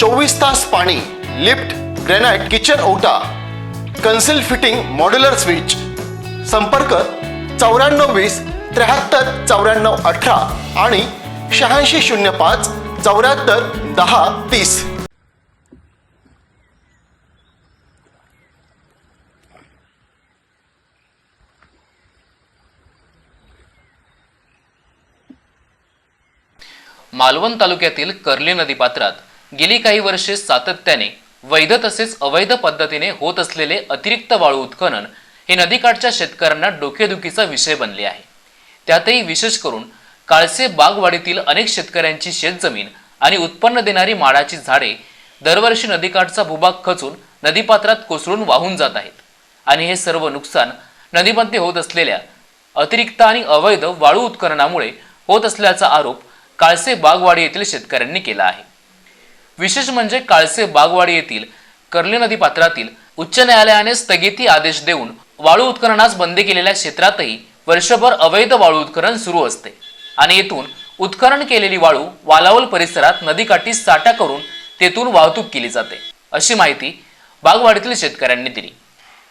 चोवीस तास पाणी लिफ्ट ग्रेनाइट किचन ओटा कन्सिल फिटिंग मॉड्युलर स्विच. संपर्क चौऱ्याण्णव वीस त्र्याहत्तर चौऱ्याण्णव अठरा आणि शहाऐंशी शून्य पाच चौऱ्याहत्तर दहा तीस. मालवण तालुक्यातील कर्ली नदी पात्रात गेली काही वर्षे सातत्याने वैध तसेच अवैध पद्धतीने होत असलेले अतिरिक्त वाळू उत्खनन हे नदीकाठच्या शेतकऱ्यांना डोकेदुखीचा विषय बनले आहे. त्यातही विशेष करून काळसे बागवाडीतील अनेक शेतकऱ्यांची शेतजमीन आणि उत्पन्न देणारी माडाची झाडे दरवर्षी नदीकाठचा भूभाग खचून नदीपात्रात कोसळून वाहून जात आहेत. आणि हे सर्व नुकसान नदीमध्ये होत असलेल्या अतिरिक्त आणि अवैध वाळू उत्खननामुळे होत असल्याचा आरोप काळसे बागवाडी येथील शेतकऱ्यांनी केला आहे. विशेष म्हणजे काळसे बागवाडी येथील कर्ली नदी पात्रातील उच्च न्यायालयाने स्थगिती आदेश देऊन वाळू उत्खननास बंदी केलेल्या क्षेत्रातही वर्षभर अवैध वाळू उत्खनन सुरू असते. आणि येथून उत्खनन केलेली वाळू वालावल परिसरात नदीकाठी साठा करून तेथून वाहतूक केली जाते अशी माहिती बागवाडीतील शेतकऱ्यांनी दिली.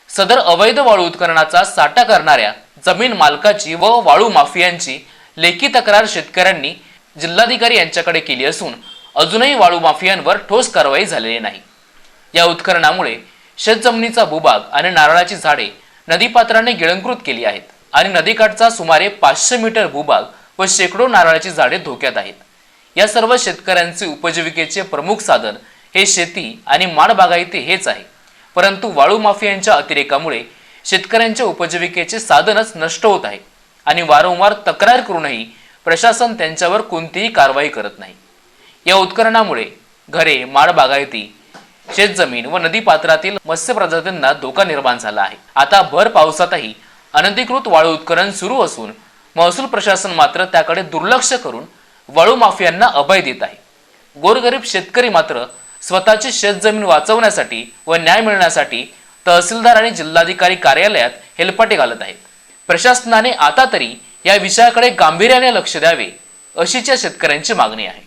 सदर अवैध वाळू उत्खननाचा साठा करणाऱ्या जमीन मालकाची व वाळू माफियांची लेखी तक्रार शेतकऱ्यांनी जिल्हाधिकारी यांच्याकडे केली असून अजूनही वाळू माफियांवर ठोस कारवाई झालेली नाही. या उत्खननामुळे शेतजमिनीचा भूभाग आणि नारळाची झाडे नदीपात्राने गिळंकृत केली आहेत आणि नदीकाठचा सुमारे पाचशे मीटर भूभाग व शेकडो नारळाची झाडे धोक्यात आहेत. या सर्व शेतकऱ्यांचे उपजीविकेचे प्रमुख साधन हे शेती आणि माडबागायती हेच आहे. परंतु वाळू माफियांच्या अतिरेकामुळे शेतकऱ्यांच्या उपजीविकेचे साधनच नष्ट होत आहे आणि वारंवार तक्रार करूनही प्रशासन त्यांच्यावर कोणतीही कारवाई करत नाही. या उत्खननामुळे घरे माडबागायती शेतजमीन व नदी पात्रातील मत्स्य प्रजातींना धोका निर्माण झाला आहे. आता भर पावसातही अनधिकृत वाळू उत्खनन सुरू असून महसूल प्रशासन मात्र त्याकडे दुर्लक्ष करून वाळू माफियांना अभय देत आहे. गोरगरीब शेतकरी मात्र स्वतःची शेतजमीन वाचवण्यासाठी व न्याय मिळण्यासाठी तहसीलदार आणि जिल्हाधिकारी कार्यालयात हेलपाटे घालत आहेत. प्रशासनाने आता तरी या विषयाकडे गांभीर्याने लक्ष द्यावे अशीच या शेतकऱ्यांची मागणी आहे.